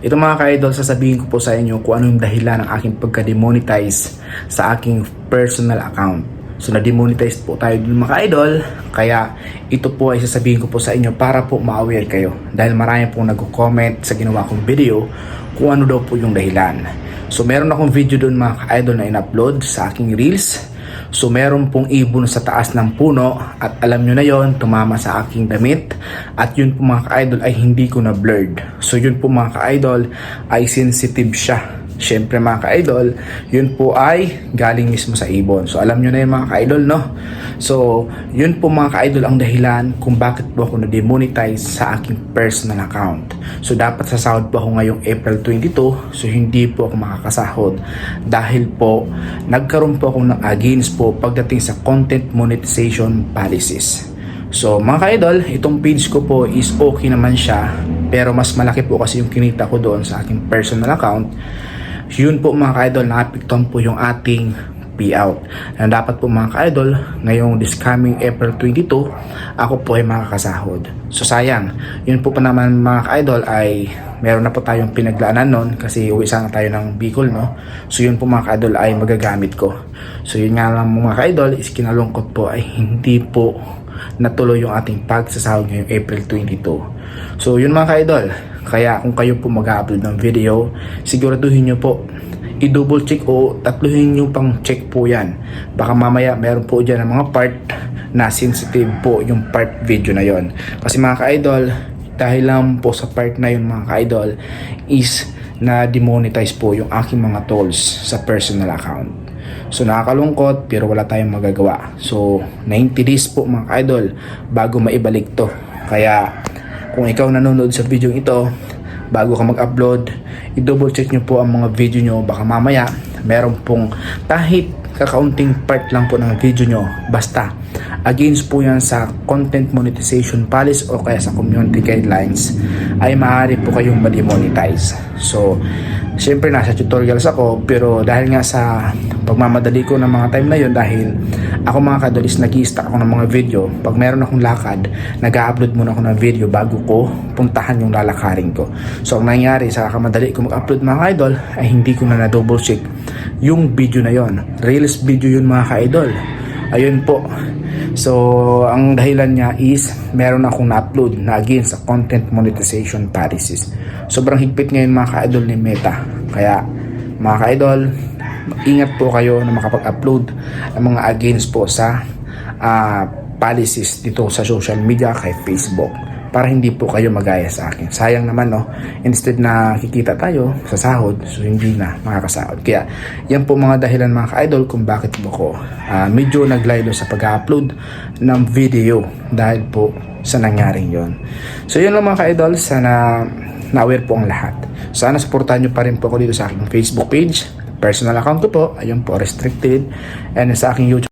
Ito mga ka-idol, sasabihin ko po sa inyo kung ano yung dahilan ng aking pagka-demonetize sa aking personal account. So na-demonetize po tayo dun mga ka-idol, kaya ito po ay sasabihin ko po sa inyo para po ma-aware kayo. Dahil marami pong nag-comment sa ginawa kong video kung ano daw po yung dahilan. So meron akong video doon mga ka-idol na in-upload sa aking reels. So meron pong ibon sa taas ng puno at alam nyo na yon tumama sa aking damit at yun po mga ka-idol ay hindi ko na blurred. So yun po mga ka-idol ay sensitive siya. Syempre mga ka-idol, yun po ay galing mismo sa ibon. So alam nyo na yun mga ka-idol no? So yun po mga ka-idol ang dahilan kung bakit po ako na-demonetize sa aking personal account. So dapat sasahod po ako ngayong April 22 so hindi po ako makakasahod dahil po nagkaroon po ako ng against po pagdating sa content monetization policies. So mga ka-idol, itong page ko po is okay naman siya pero mas malaki po kasi yung kinita ko doon sa aking personal account. Yun po mga ka-idol, po yung ating payout. Na dapat po mga ka-idol, ngayong this coming April 22, ako po ay makakasahod. So sayang, yun po pa naman mga ka-idol ay meron na po tayong pinaglaanan nun kasi uwi sana tayo ng Bicol no. So yun po mga ka-idol ay magagamit ko. So yun nga lang mga ka-idol is kinalungkot po ay hindi po natuloy yung ating pagsasahod ngayong April 22. So yun mga ka-idol, kaya kung kayo po mag-upload ng video, siguraduhin nyo po i-double check o tatluhin nyo pang check po yan. Baka mamaya meron po dyan ng mga part na sensitive po yung part video na yon. Kasi mga ka-idol, dahil lang po sa part na yun mga ka-idol is na demonetize po yung aking mga tools sa personal account. So nakakalungkot pero wala tayong magagawa. So 90 days po mga ka-idol bago maibalik to. Kaya kung ikaw nanonood sa video ito, bago ka mag-upload, i-double check nyo po ang mga video nyo. Baka mamaya, meron pong kahit kakaunting part lang po ng video nyo. Basta, against po yan sa content monetization policy o kaya sa community guidelines, ay maaari po kayong ma-demonetize. So, Siyempre nasa tutorials ako pero dahil nga sa pagmamadali ko ng mga time na yun dahil ako mga kadolis nag stack ako ng mga video. Pag meron akong lakad nag-upload muna ako ng video bago ko puntahan yung lalakarin ko. So ang nangyari sa kamadali ko mag-upload mga idol ay hindi ko na na-double check yung video na yon reels video yun mga ka-idol. Ayun po so ang dahilan niya is meron akong na-upload na again sa content monetization policies. Sobrang higpit ngayon mga ka-idol ni Meta. Kaya mga ka-idol ingat po kayo na makapag-upload ng mga against po sa ah, policies dito sa social media kay Facebook para hindi po kayo magaya sa akin. Sayang naman no, instead na kikita tayo sa sahod, so hindi na makakasahod. Kaya yan po mga dahilan mga ka-idol kung bakit po ko ah, medyo naglaylo sa pag-upload ng video dahil po sa nangyaring yon. So yun lang mga ka-idol, sana na-aware po ang lahat. Sana supportahan nyo pa rin po ako dito sa aking Facebook page. Personal account ko po, ayun po, restricted. And sa aking YouTube